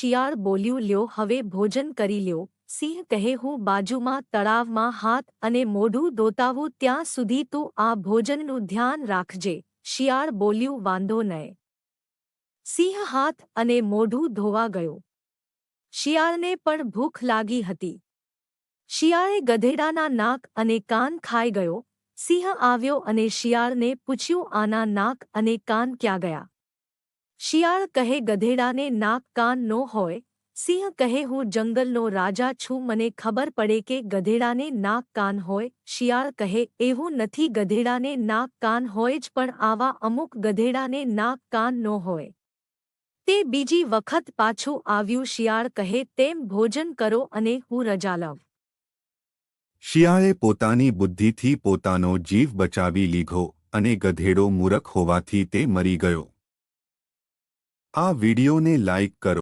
શિયાળ બોલ્યું, લ્યો, હવે ભોજન કરી લ્યો. સિંહ કહે, હું બાજુમાં તળાવમાં હાથ અને મોઢું ધોતાવું, ત્યાં સુધી તું આ ભોજનનું ધ્યાન રાખજે. શિયાળ બોલ્યું, વાંધો નહીં. સિંહ હાથ અને મોઢું ધોવા ગયો. શિયાળને પણ ભૂખ લાગી હતી. શિયાળે ગધેડાના નાક અને કાન ખાઈ ગયો. સિંહ આવ્યો અને શિયાળને પૂછ્યું, આના નાક અને કાન ક્યાં ગયા? શિયાળ કહે ગધેડાને નાક કાન નો હોય, સિંહ કહે હું જંગલનો રાજા છું, મને ખબર પડે કે ગધેડાને નાક કાન હોય, શિયાળ કહે એવું નથી ગધેડાને નાક કાન હોય જ, પણ આવા અમુક ગધેડાને નાક કાન નો હોય. તે બીજી વખત પાછું આવ્યું, શિયાળ કહે તેમ ભોજન કરો અને હું રજા લઉં. શિયાળે પોતાની બુદ્ધિથી પોતાનો જીવ બચાવી લીધો અને ગધેડો મૂરખ હોવાથી તે મરી ગયો. આ વિડિયોને લાઇક કરો